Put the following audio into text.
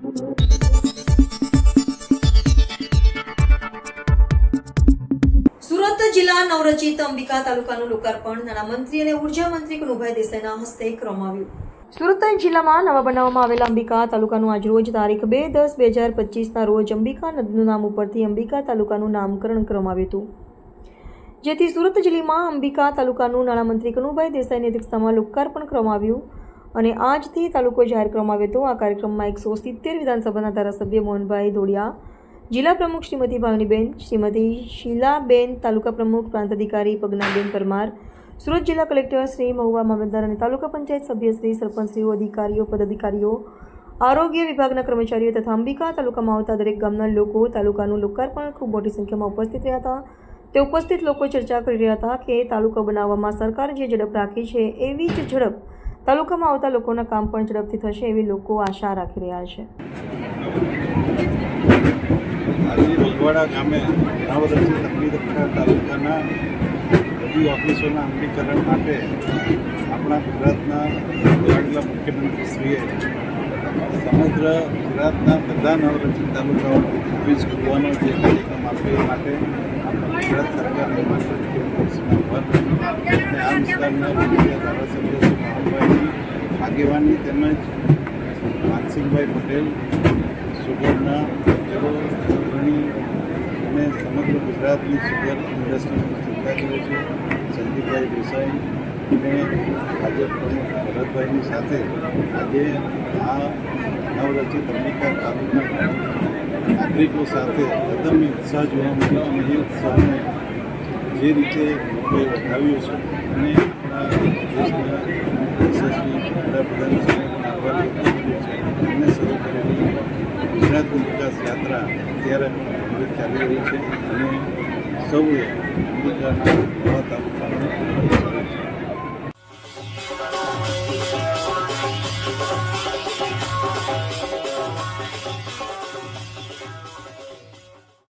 સુરત જિલ્લા નવરચિત અંબિકા તાલુકાનું લોકાર્પણ નાણામંત્રી અને ઊર્જા મંત્રી કનુભાઈ દેસાઈના હસ્તે કરવામાં સુરત જિલ્લામાં નવા બનાવવામાં આવેલા અંબિકા તાલુકાનું આજરોજ તારીખ બે દસ બે હજાર પચીસના રોજ અંબિકા નદીનું નામ ઉપરથી અંબિકા તાલુકાનું નામકરણ કરવામાં આવ્યું હતું. જેથી સુરત જિલ્લામાં અંબિકા તાલુકાનું નાણામંત્રી કનુભાઈ દેસાઈની અધ્યક્ષતામાં લોકાર્પણ કરવામાં આવ્યું. અને આજથી તાલુકો જાહેર કરવામાં આવ્યો હતો. આ કાર્યક્રમમાં એકસો સિત્તેર વિધાનસભાના ધારાસભ્ય મોહનભાઈ દોડિયા જિલ્લા પ્રમુખ શ્રીમતી ભાવનીબેન, શ્રીમતી શીલાબેન, તાલુકા પ્રમુખ પ્રાંત અધિકારી પગનાબેન પરમાર, સુરત જિલ્લા કલેક્ટર શ્રી મહુવા મામલતદાર અને તાલુકા પંચાયત સભ્ય શ્રી સરપંચશ્રીઓ, અધિકારીઓ, પદાધિકારીઓ, આરોગ્ય વિભાગના કર્મચારીઓ તથા અંબિકા તાલુકામાં આવતા દરેક ગામના લોકો તાલુકાનું લોકાર્પણ ખૂબ મોટી સંખ્યામાં ઉપસ્થિત રહ્યા હતા. તે ઉપસ્થિત લોકો ચર્ચા કરી રહ્યા હતા કે તાલુકા બનાવવામાં સરકાર જે ઝડપ રાખી છે એવી જ ઝડપ તાલુકામાં આવતા લોકોના કામ પણ ઝડપથી થશે એવી લોકો આશા રાખી રહ્યા છે. ગામે અગ્નિદક્ષા તાલુકાના ઓફિસોના અમલીકરણ માટે આપણા ગુજરાતના લાડલા મુખ્યમંત્રીશ્રીએ સમગ્ર ગુજરાતના બધા નવરચિત તાલુકાઓ ઓફિસ ખોલવાનો જે કાર્યક્રમ આપ્યો એ માટે ગુજરાત સરકારની માન્ય મુખ્યમંત્રીશ્રીના વન અને આ વિસ્તારના શ્રી આગેવાની તેમજ માનસિંહભાઈ પટેલ, સુગરના તેઓ અગ્રણી અને સમગ્ર ગુજરાતની સુગર ઇન્ડસ્ટ્રીની ચિંતા કરે છે. સંદીપભાઈ દેસાઈ અને ભાજપ પ્રમુખ ભરતભાઈની સાથે આજે આ નવરચિત અંબિકા તાલુકાના નાગરિકો સાથે અદમ્ય ઉત્સાહ જોવા મળ્યો અને એ ઉત્સાહને જે રીતે લોકોએ બતાવ્યું છે અને વડાપ્રધાન છે એમને ગુજરાતની વિકાસ યાત્રા અત્યારે ચાલી રહી છે અને સૌએ તાલુકાનું